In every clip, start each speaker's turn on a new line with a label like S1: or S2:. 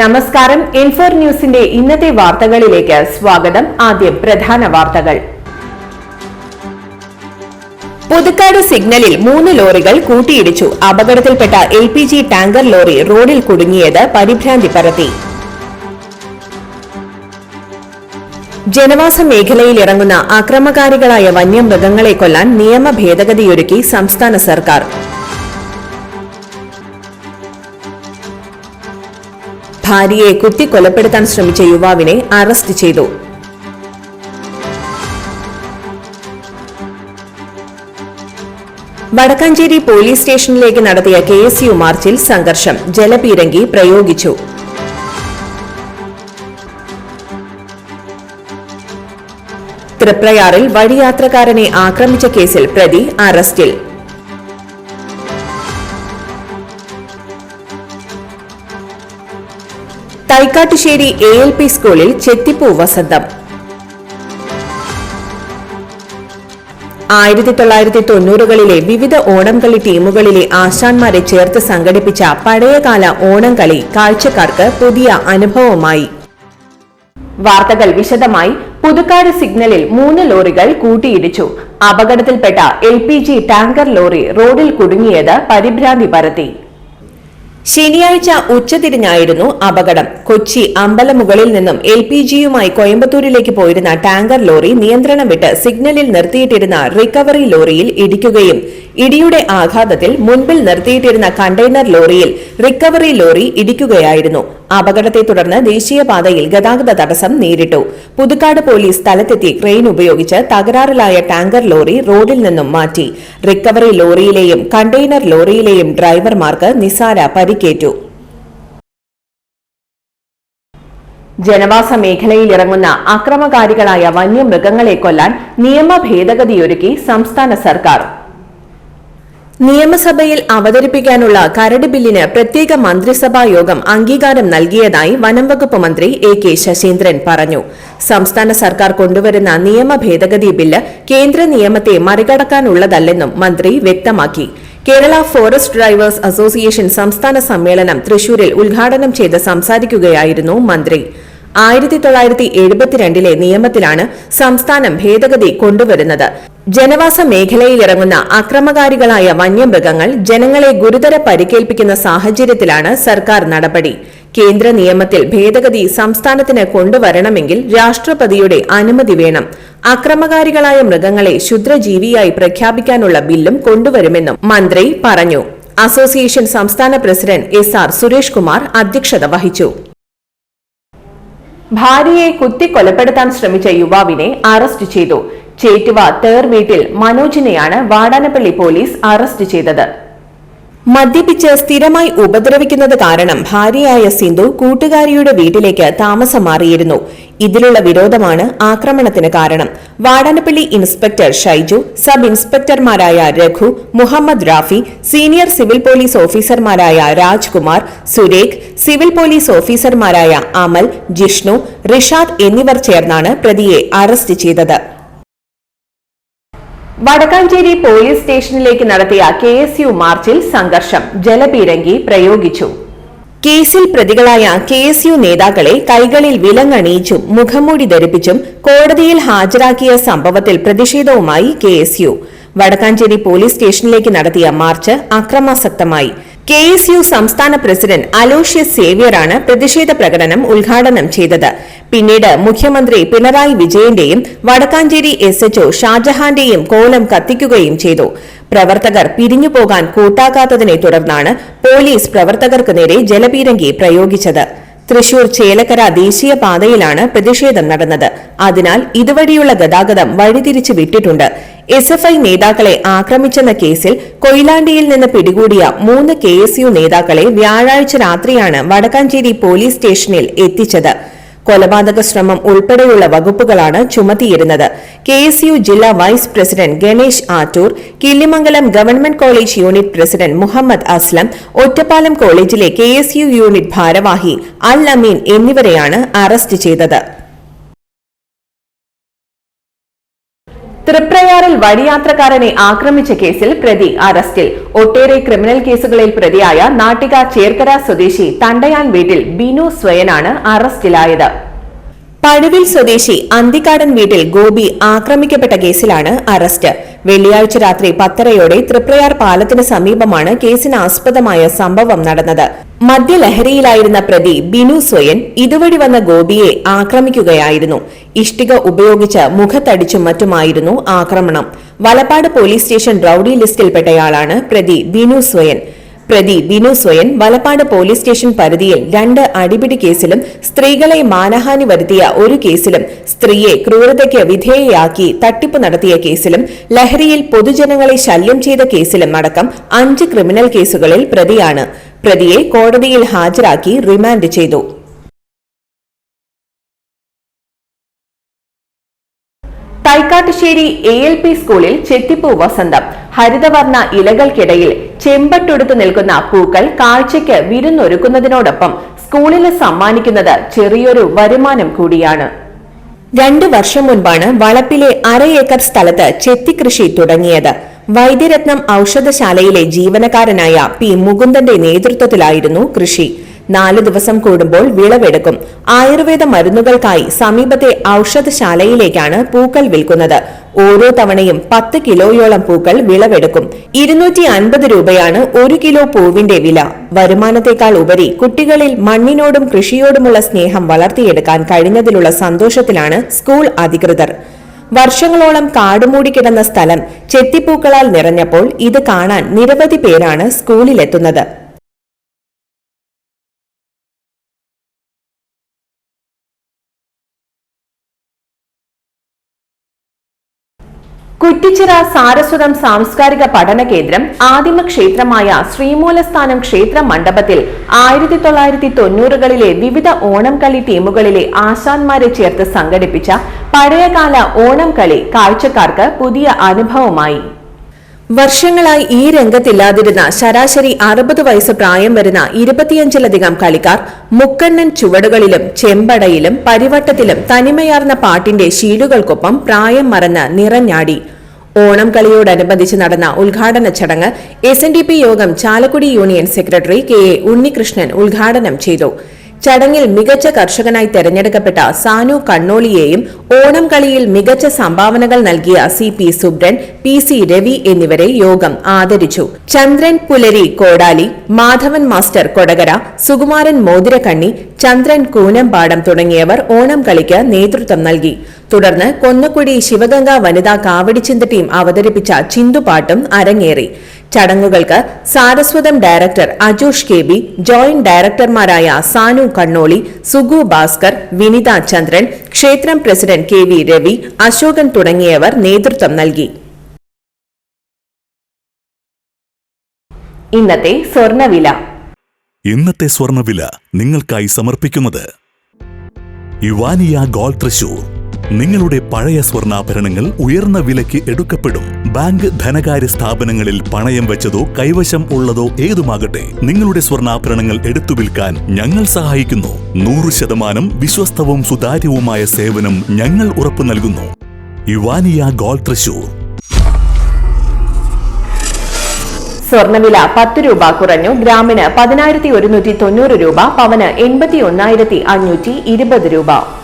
S1: നമസ്കാരം. ഇൻഫോർ ന്യൂസിന്റെ ഇന്നത്തെ വാർത്തകളിലേക്ക് സ്വാഗതം. ആദ്യം പ്രധാന വാർത്തകൾ. പുതുക്കാട് സിഗ്നലിൽ മൂന്ന് ലോറികൾ കൂട്ടിയിടിച്ചു. അപകടത്തിൽപ്പെട്ട L P G tanker lorry റോഡിൽ കുടുങ്ങിയത് പരിഭ്രാന്തി പരത്തി. ജനവാസ മേഖലയിൽ ഇറങ്ങുന്ന അക്രമകാരികളായ വന്യമൃഗങ്ങളെ കൊല്ലാൻ നിയമ ഭേദഗതിയൊരുക്കി സംസ്ഥാന സർക്കാർ. ഭാര്യയെ കുത്തിക്കൊലപ്പെടുത്താൻ ശ്രമിച്ച യുവാവിനെ അറസ്റ്റ് ചെയ്തു. വടക്കാഞ്ചേരി പോലീസ് സ്റ്റേഷനിലേക്ക് നടത്തിയ കെ എസ് യു മാർച്ചിൽ സംഘർഷം ജലപീരങ്കി പ്രയോഗിച്ചു. തൃപ്രയാറിൽ വഴിയാത്രക്കാരനെ ആക്രമിച്ച കേസിൽ പ്രതി അറസ്റ്റിൽ. തൈക്കാട്ടുശ്ശേരി എ എൽ പി സ്കൂളിൽ ചെത്തിപ്പൂ വസന്തം. ആയിരത്തി തൊള്ളായിരത്തി തൊണ്ണൂറുകളിലെ വിവിധ ഓണംകളി ടീമുകളിലെ ആശാന്മാരെ ചേർത്ത് സംഘടിപ്പിച്ച പഴയകാല ഓണംകളി കാഴ്ചക്കാർക്ക് പുതിയ അനുഭവമായി. വാർത്തകൾ വിശദമായി പുതുക്കാട് സിഗ്നലിൽ മൂന്ന് ലോറികൾ കൂട്ടിയിടിച്ചു. അപകടത്തിൽപ്പെട്ട എൽ ടാങ്കർ ലോറി റോഡിൽ കുടുങ്ങിയത് പരിഭ്രാന്തി പരത്തി. ശനിയാഴ്ച ഉച്ചതിരിഞ്ഞായിരുന്നു അപകടം. കൊച്ചി അമ്പലമുകളിൽ നിന്നും എൽ പി ജിയുമായി കോയമ്പത്തൂരിലേക്ക് പോയിരുന്ന ടാങ്കർ ലോറി നിയന്ത്രണം വിട്ട് സിഗ്നലിൽ നിർത്തിയിട്ടിരുന്ന റിക്കവറി ലോറിയിൽ ഇടിക്കുകയും ഇടിയുടെ ആഘാതത്തിൽ മുൻപിൽ നിർത്തിയിട്ടിരുന്ന കണ്ടെയ്നർ ലോറിയിൽ റിക്കവറി ലോറി ഇടിക്കുകയായിരുന്നു. അപകടത്തെ തുടർന്ന് ദേശീയപാതയിൽ ഗതാഗത തടസ്സം നേരിട്ടു. പുതുക്കാട് പോലീസ് സ്ഥലത്തെത്തി ക്രെയിൻ ഉപയോഗിച്ച് തകരാറിലായ ടാങ്കർ ലോറി റോഡിൽ നിന്നും മാറ്റി. റിക്കവറി ലോറിയിലെയും കണ്ടെയ്നർ ലോറിയിലെയും ഡ്രൈവർമാർക്ക് നിസാര പരിക്കേറ്റു. ജനവാസ മേഖലയിലിറങ്ങുന്ന അക്രമകാരികളായ വന്യമൃഗങ്ങളെ കൊല്ലാൻ നിയമ ഭേദഗതിയൊരുക്കി സംസ്ഥാന സർക്കാർ. നിയമസഭയിൽ അവതരിപ്പിക്കാനുള്ള കരട് ബില്ലിന് പ്രത്യേക മന്ത്രിസഭാ യോഗം അംഗീകാരം നൽകിയതായി വനം വകുപ്പ് മന്ത്രി എ കെ ശശീന്ദ്രൻ പറഞ്ഞു. സംസ്ഥാന സർക്കാർ കൊണ്ടുവരുന്ന നിയമ ഭേദഗതി ബില്ല് കേന്ദ്ര നിയമത്തെ മറികടക്കാനുള്ളതല്ലെന്നും മന്ത്രി വ്യക്തമാക്കി. കേരള ഫോറസ്റ്റ് ഡ്രൈവേഴ്സ് അസോസിയേഷൻ സംസ്ഥാന സമ്മേളനം തൃശൂരിൽ ഉദ്ഘാടനം ചെയ്ത് സംസാരിക്കുകയായിരുന്നു മന്ത്രി. ആയിരത്തി തൊള്ളായിരത്തി എഴുപത്തിരണ്ടിലെ നിയമത്തിലാണ് സംസ്ഥാനം ഭേദഗതി കൊണ്ടുവരുന്നത്. ജനവാസ മേഖലയിലിറങ്ങുന്ന അക്രമകാരികളായ വന്യമൃഗങ്ങൾ ജനങ്ങളെ ഗുരുതര പരിക്കേൽപ്പിക്കുന്ന സാഹചര്യത്തിലാണ് സർക്കാർ നടപടി. കേന്ദ്ര നിയമത്തിൽ ഭേദഗതി സംസ്ഥാനത്തിന് കൊണ്ടുവരണമെങ്കിൽ രാഷ്ട്രപതിയുടെ അനുമതി വേണം. അക്രമകാരികളായ മൃഗങ്ങളെ ക്ഷുദ്രജീവിയായി പ്രഖ്യാപിക്കാനുള്ള ബില്ലും കൊണ്ടുവരുമെന്നും മന്ത്രി പറഞ്ഞു. അസോസിയേഷൻ സംസ്ഥാന president S R Suresh Kumar അധ്യക്ഷത വഹിച്ചു. ഭാര്യയെ കുത്തിക്കൊലപ്പെടുത്താൻ ശ്രമിച്ച യുവാവിനെ അറസ്റ്റ് ചെയ്തു. ചേറ്റുവ തേർ വീട്ടിൽ മനോജിനെയാണ് വാടാനപ്പള്ളി പോലീസ് അറസ്റ്റ് ചെയ്തത്. മദ്യപിച്ച് സ്ഥിരമായി ഉപദ്രവിക്കുന്നത് കാരണം ഭാര്യയായ സിന്ധു കൂട്ടുകാരിയുടെ വീട്ടിലേക്ക് താമസം മാറിയിരുന്നു. ഇതിലുള്ള വിരോധമാണ് ആക്രമണത്തിന് കാരണം. Vadanappally inspector Shaiju sub ഇൻസ്പെക്ടർമാരായ Raghu Muhammad Rafi senior civil police ഓഫീസർമാരായ രാജ്കുമാർ സുരേഖ് സിവിൽ പോലീസ് ഓഫീസർമാരായ അമൽ ജിഷ്ണു റിഷാദ് എന്നിവർ ചേർന്നാണ് പ്രതിയെ അറസ്റ്റ് ചെയ്തത്. വടക്കാഞ്ചേരി പോലീസ് സ്റ്റേഷനിലേക്ക് നടത്തിയ കെ എസ് യു മാർച്ചിൽ സംഘർഷം ജലപീരങ്കി പ്രയോഗിച്ചു. കേസിൽ പ്രതികളായ കെ എസ് യു നേതാക്കളെ കൈകളിൽ വിലങ്ങണിയിച്ചും മുഖംമൂടി ധരിപ്പിച്ചും കോടതിയിൽ ഹാജരാക്കിയ സംഭവത്തിൽ പ്രതിഷേധവുമായി K S U. Wadakkanchery police സ്റ്റേഷനിലേക്ക് നടത്തിയ മാർച്ച് അക്രമാസക്തമായി. കെ എസ് യു സംസ്ഥാന പ്രസിഡന്റ് അലോഷ്യസ് സേവ്യറാണ് പ്രതിഷേധ പ്രകടനം ഉദ്ഘാടനം ചെയ്തത്. പിന്നീട് മുഖ്യമന്ത്രി പിണറായി വിജയന്റെയും വടക്കാഞ്ചേരി എസ് എച്ച്ഒ ഷാജഹാന്റെയും കോലം കത്തിക്കുകയും ചെയ്തു. പ്രവർത്തകർ പിരിഞ്ഞുപോകാൻ കൂട്ടാക്കാത്തതിനെ തുടർന്നാണ് പോലീസ് പ്രവർത്തകർക്ക് നേരെ ജലപീരങ്കി പ്രയോഗിച്ചത്. തൃശൂർ ചേലക്കര ദേശീയപാതയിലാണ് പ്രതിഷേധം നടന്നത്. അതിനാൽ ഇതുവഴിയുള്ള ഗതാഗതം വഴിതിരിച്ചു വിട്ടിട്ടുണ്ട്. എസ് എഫ് ഐ നേതാക്കളെ ആക്രമിച്ചെന്ന കേസിൽ കൊയിലാണ്ടിയിൽ നിന്ന് പിടികൂടിയ മൂന്ന് കെ എസ് യു നേതാക്കളെ വ്യാഴാഴ്ച രാത്രിയാണ് വടക്കാഞ്ചേരി പോലീസ് സ്റ്റേഷനിൽ എത്തിച്ചത്. കൊലപാതക ശ്രമം ഉൾപ്പെടെയുള്ള വകുപ്പുകളാണ് ചുമത്തിയിരുന്നത്. കെ എസ് യു ജില്ലാ vice president Ganesh Attoor Killimangalam government college unit president Muhammad Aslam Ottapalam കോളേജിലെ കെ യൂണിറ്റ് ഭാരവാഹി അൽ അമീൻ എന്നിവരെയാണ് അറസ്റ്റ് ചെയ്തത്. തൃപ്രയാറിൽ വഴിയാത്രക്കാരനെ ആക്രമിച്ച കേസിൽ പ്രതി അറസ്റ്റിൽ. ഒട്ടേറെ ക്രിമിനൽ കേസുകളിൽ പ്രതിയായ നാട്ടിക ചേർക്കര സ്വദേശി തണ്ടയാൻ വീട്ടിൽ ബിനു സ്വയനാണ് അറസ്റ്റിലായത്. പഴുവിൽ സ്വദേശി അന്തിക്കാടൻ വീട്ടിൽ ഗോപി ആക്രമിക്കപ്പെട്ട കേസിലാണ് അറസ്റ്റ്. വെള്ളിയാഴ്ച രാത്രി പത്തരയോടെ തൃപ്രയാർ പാലത്തിന് സമീപമാണ് കേസിന് ആസ്പദമായ സംഭവം നടന്നത്. മദ്യലഹരിയിലായിരുന്ന പ്രതി ബിനു സ്വയൻ ഇതുവഴി വന്ന ഗോപിയെ ആക്രമിക്കുകയായിരുന്നു. ഇഷ്ടിക ഉപയോഗിച്ച് മുഖത്തടിച്ചും മറ്റുമായിരുന്നു ആക്രമണം. വലപ്പാട് പോലീസ് സ്റ്റേഷൻ റൌഡി ലിസ്റ്റിൽപ്പെട്ടയാളാണ് പ്രതി ബിനു സ്വയൻ. പ്രതി ബിനു സ്വയൻ വലപ്പാട് പോലീസ് സ്റ്റേഷൻ പരിധിയിൽ രണ്ട് അടിപിടി കേസിലും സ്ത്രീകളെ മാനഹാനി വരുത്തിയ ഒരു കേസിലും സ്ത്രീയെ ക്രൂരതയ്ക്ക് വിധേയയാക്കി തട്ടിപ്പ് നടത്തിയ കേസിലും ലഹരിയിൽ പൊതുജനങ്ങളെ ശല്യം ചെയ്ത കേസിലും അടക്കം അഞ്ച് ക്രിമിനൽ കേസുകളിൽ പ്രതിയാണ്. പ്രതിയെ കോടതിയിൽ ഹാജരാക്കി റിമാൻഡ് ചെയ്തു. തൈക്കാട്ടുശ്ശേരി എ എൽ പി സ്കൂളിൽ ചെത്തിപ്പൂ വസന്തം. ഹരിതവർണ ഇലകൾക്കിടയിൽ ചെമ്പട്ടൊടുത്തു നിൽക്കുന്ന പൂക്കൾ കാഴ്ചയ്ക്ക് വിരുന്നൊരുക്കുന്നതിനോടൊപ്പം സ്കൂളിന് സമ്മാനിക്കുന്നത് ചെറിയൊരു വരുമാനം കൂടിയാണ്. രണ്ടു വർഷം മുൻപാണ് വളപ്പിലെ അര ഏക്കർ സ്ഥലത്ത് ചെത്തിക്കൃഷി തുടങ്ങിയത്. വൈദ്യരത്നം ഔഷധശാലയിലെ ജീവനക്കാരനായ പി മുകുന്ദന്റെ നേതൃത്വത്തിലായിരുന്നു കൃഷി. നാല് ദിവസം കൂടുമ്പോൾ വിളവെടുക്കും. ആയുർവേദ മരുന്നുകൾക്കായി സമീപത്തെ ഔഷധശാലയിലേക്കാണ് പൂക്കൾ വിൽക്കുന്നത്. ഓരോ തവണയും പത്ത് കിലോയോളം പൂക്കൾ വിളവെടുക്കും. ഇരുന്നൂറ്റി അൻപത് രൂപയാണ് ഒരു കിലോ പൂവിന്റെ വില. വരുമാനത്തെക്കാൾ ഉപരി കുട്ടികളിൽ മണ്ണിനോടും കൃഷിയോടുമുള്ള സ്നേഹം വളർത്തിയെടുക്കാൻ കഴിഞ്ഞതിലുള്ള സന്തോഷത്തിലാണ് സ്കൂൾ അധികൃതർ. വർഷങ്ങളോളം കാടുമൂടിക്കിടന്ന സ്ഥലം ചെത്തിപ്പൂക്കളാൽ നിറഞ്ഞപ്പോൾ ഇത് കാണാൻ നിരവധി പേരാണ് സ്കൂളിലെത്തുന്നത്. കുറ്റിച്ചിറ സാരസ്വതം സാംസ്കാരിക പഠന കേന്ദ്രം ആദിമ ക്ഷേത്രമായ ശ്രീമൂലസ്ഥാനം ക്ഷേത്ര മണ്ഡപത്തിൽ ആയിരത്തി തൊള്ളായിരത്തി തൊണ്ണൂറുകളിലെ വിവിധ ഓണം കളി ടീമുകളിലെ ആശാന്മാരെ ചേർത്ത് സംഘടിപ്പിച്ച പഴയകാല ഓണം കളി കാഴ്ചക്കാർക്ക് പുതിയ അനുഭവമായി. വർഷങ്ങളായി ഈ രംഗത്തില്ലാതിരുന്ന ശരാശരി അറുപത് വയസ്സ് പ്രായം വരുന്ന ഇരുപത്തിയഞ്ചിലധികം കളിക്കാർ മുക്കണ്ണൻ ചുവടുകളിലും ചെമ്പടയിലും പരിവട്ടത്തിലും തനിമയാർന്ന പാട്ടിന്റെ ശീലുകൾക്കൊപ്പം പ്രായം മറന്ന് നിറഞ്ഞാടി. ഓണം കളിയോടനുബന്ധിച്ച് നടന്ന ഉദ്ഘാടന ചടങ്ങ് എസ് യോഗം Chalakudy union secretary K A Unnikrishnan ഉദ്ഘാടനം ചെയ്തു. ചടങ്ങിൽ മികച്ച കർഷകനായി തെരഞ്ഞെടുക്കപ്പെട്ട സാനു കണ്ണോളിയെയും ഓണം കളിയിൽ മികച്ച സംഭാവനകൾ നൽകിയ C P Subran P C Ravi എന്നിവരെ യോഗം ആദരിച്ചു. ചന്ദ്രൻ പുലരി കോടാലി മാധവൻ മാസ്റ്റർ കൊടകര സുകുമാരൻ മോതിരക്കണ്ണി ചന്ദ്രൻ കൂനമ്പാടം തുടങ്ങിയവർ ഓണം കളിക്ക് നേതൃത്വം നൽകി. തുടർന്ന് കൊന്നക്കുടി ശിവഗംഗ വനിതാ കാവടിച്ചിന്ത ടീം അവതരിപ്പിച്ച ചിന്തുപാട്ടും അരങ്ങേറി. ചടങ്ങുകൾക്ക് Saraswatham director Ajosh K B joint ഡയറക്ടർമാരായ Sanu Kannoli Sugu Bhaskar Vinitha Chandran ക്ഷേത്രം president K V Ravi Ashokan തുടങ്ങിയവർ നേതൃത്വം നൽകി. ഇന്നത്തെ സ്വർണവില.
S2: ഇന്നത്തെ സ്വർണവില നിങ്ങൾക്കായി സമർപ്പിക്കുന്നത് യുവാനിയ ഗോൾ തൃശൂർ. നിങ്ങളുടെ പഴയ സ്വർണാഭരണങ്ങൾ ഉയർന്ന വിലയ്ക്ക് എടുക്കപ്പെടും. ബാങ്ക് ധനകാര്യ സ്ഥാപനങ്ങളിൽ പണയം വെച്ചതോ കൈവശം ഉള്ളതോ ഏതുമാകട്ടെ നിങ്ങളുടെ സ്വർണാഭരണങ്ങൾ എടുത്തു വിൽക്കാൻ ഞങ്ങൾ സഹായിക്കുന്നു. നൂറ് ശതമാനം വിശ്വസ്തവും സുതാര്യവുമായ സേവനം ഞങ്ങൾ ഉറപ്പു നൽകുന്നു. യുവാനിയ ഗോൾ തൃശൂർ.
S1: സ്വർണവില പത്ത് രൂപ കുറഞ്ഞു. ഗ്രാമിന് പതിനായിരത്തി ഒരുന്നൂറ്റി തൊണ്ണൂറ് രൂപ പവന് എൺപത്തി ഒന്നായിരത്തി അഞ്ഞൂറ്റി ഇരുപത് രൂപ.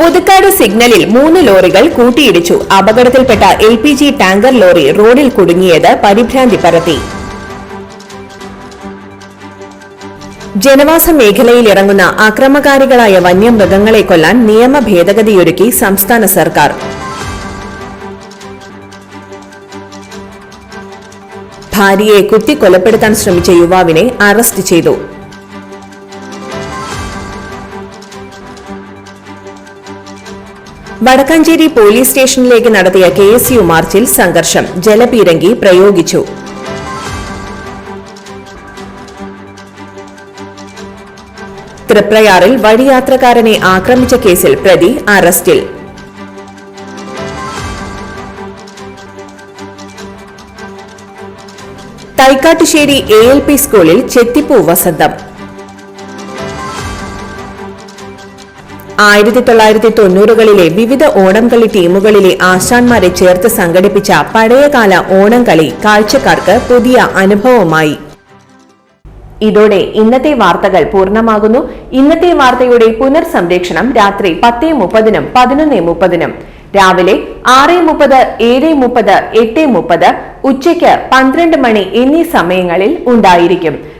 S1: പുതുക്കാട് സിഗ്നലിൽ മൂന്ന് ലോറികൾ കൂട്ടിയിടിച്ചു. അപകടത്തിൽപ്പെട്ട L P G tanker lorry റോഡിൽ കുടുങ്ങിയത് പരിഭ്രാന്തി പരത്തി. ജനവാസ മേഖലയിൽ ഇറങ്ങുന്ന അക്രമകാരികളായ വന്യമൃഗങ്ങളെ കൊല്ലാൻ നിയമ ഭേദഗതിയൊരുക്കി സംസ്ഥാന സർക്കാർ. ഭാര്യയെ കുത്തിക്കൊലപ്പെടുത്താൻ ശ്രമിച്ച യുവാവിനെ അറസ്റ്റ് ചെയ്തു. വടക്കാഞ്ചേരി പോലീസ് സ്റ്റേഷനിലേക്ക് നടത്തിയ കെ എസ് യു മാർച്ചിൽ സംഘർഷം. ജലപീരങ്കി പ്രയോഗിച്ചു. തൃപ്രയാറിൽ വഴിയാത്രക്കാരനെ ആക്രമിച്ച കേസിൽ പ്രതി അറസ്റ്റിൽ. തൈക്കാട്ടുശ്ശേരി എ എൽ പി സ്കൂളിൽ ചെത്തിപ്പൂ വസന്തം. ആയിരത്തി തൊള്ളായിരത്തി തൊണ്ണൂറുകളിലെ വിവിധ ഓണം കളി ടീമുകളിലെ ആശാന്മാരെ ചേർത്ത് സംഘടിപ്പിച്ച പഴയകാല ഓണം കളി കാഴ്ചക്കാർക്ക് പുതിയ അനുഭവമായി. ഇതോടെ ഇന്നത്തെ വാർത്തകൾ പൂർണമാകുന്നു. ഇന്നത്തെ വാർത്തയുടെ പുനർസംരക്ഷണം രാത്രി പത്തേ മുപ്പതിനും പതിനൊന്ന് മുപ്പതിനും. രാവിലെ ആറ് മുപ്പത് ഏഴ് മുപ്പത് എട്ട് മുപ്പത് ഉച്ചയ്ക്ക് പന്ത്രണ്ട് മണി എന്നീ സമയങ്ങളിൽ ഉണ്ടായിരിക്കും.